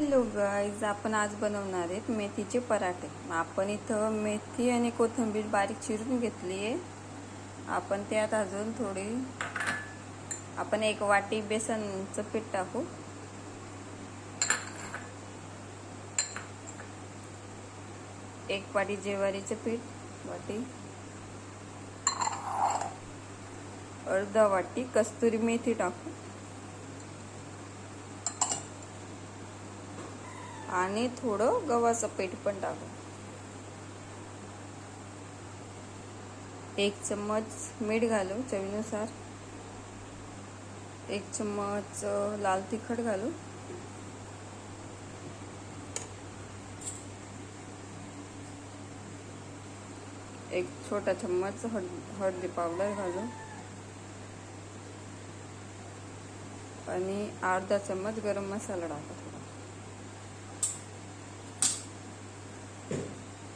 Hello guys आपण आज बनवणार आहेत मेथीचे पराठे. आपण इथं मेथी आणि कोथिंबीर बारीक चिरून घेतली आहे. आपण त्यात अजून थोडी आपण एक वाटी बेसनचं पीठ टाकू. एक वाटी ज्वारीचं पीठ वाटी. अर्धा वाटी कस्तुरी मेथी टाकू. आणि थोडं गव्हाचं पीठ पण टाकू. एक चम्मच मीठ घालू चवीनुसार. एक चम्मच लाल तिखट घालू. एक छोटा चम्मच हळ हळदी पावडर घालू. आणि अर्धा चम्मच गरम मसाला टाका थोडा.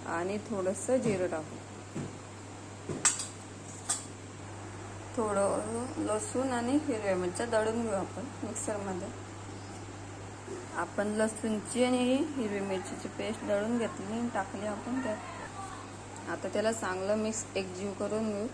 आणि थोडंसं जिरं टाकू. थोडं लसूण आणि हिरव्या मिरच्या दळून घेऊ आपण मिक्सरमध्ये. आपण लसूणची आणि हिरवी मिरचीची पेस्ट दळून घेतली आणि टाकली आपण त्यात. आता त्याला चांगलं मिक्स एकजीव करून घेऊ.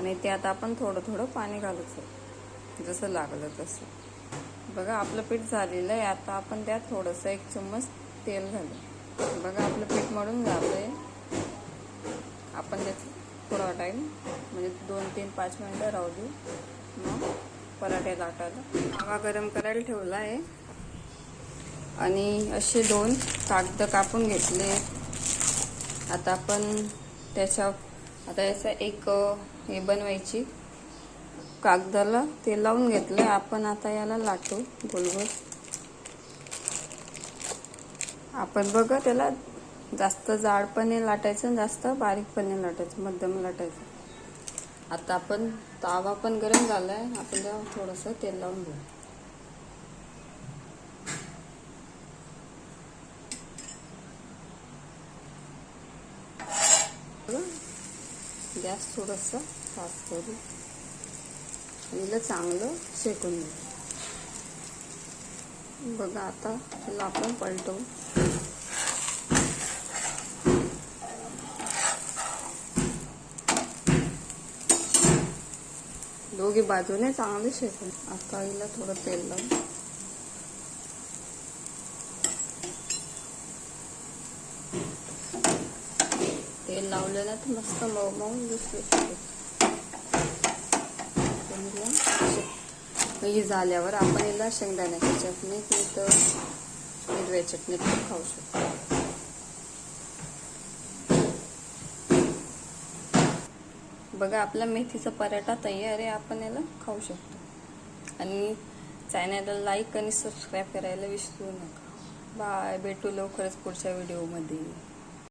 आणि त्यात आपण थोडं थोडं पाणी घालायचं. जसं लागलं तसं. बघा आपलं पीठ झालेलं आहे. आता आपण त्यात थोडंसं एक चम्मच तेल घालू. बघा आपलं पीठ मळून झालं आहे आपण त्यात थोडा टाईम म्हणजे दोन तीन पाच मिनटं राहू देऊ. मग पराठे लाटायला. हवा गरम करायला ठेवला आहे. आणि असे दोन कागद कापून घेतले. आता आपण त्याच्या आता याचा एक हे बनवायची. कागदाला ते लावून घेतलं. आपण आता याला लाटू गोलगोल. आपण बघा त्याला जास्त जाडपणे लाटायचं जास्त बारीकपणे लाटायचं मध्यम लाटायचं. आता आपण तावा पण गरम झालाय. आपण त्याला थोडंसं तेल लावून घेऊ. गॅस थोडंसं फास्ट करू हिला चांगलं शेकून घेऊ. बघा आता हिला आपण पलटवू. दोघी बाजूने चांगले शेकून. आता हिला थोडं तेल लावू तेल ना तर मस्त मऊ मऊ दिसते ही झाल्यावर आपण याला शेंगदाण्याची चटणी तर हिरव्या चटणी पण खाऊ शकतो. बघा आपला मेथीचा पराठा तयार आहे आपण याला खाऊ शकतो. आणि चॅनलला लाईक आणि सबस्क्राईब करायला विसरू नका. बाय भेटू लवकरच पुढच्या व्हिडिओमध्ये.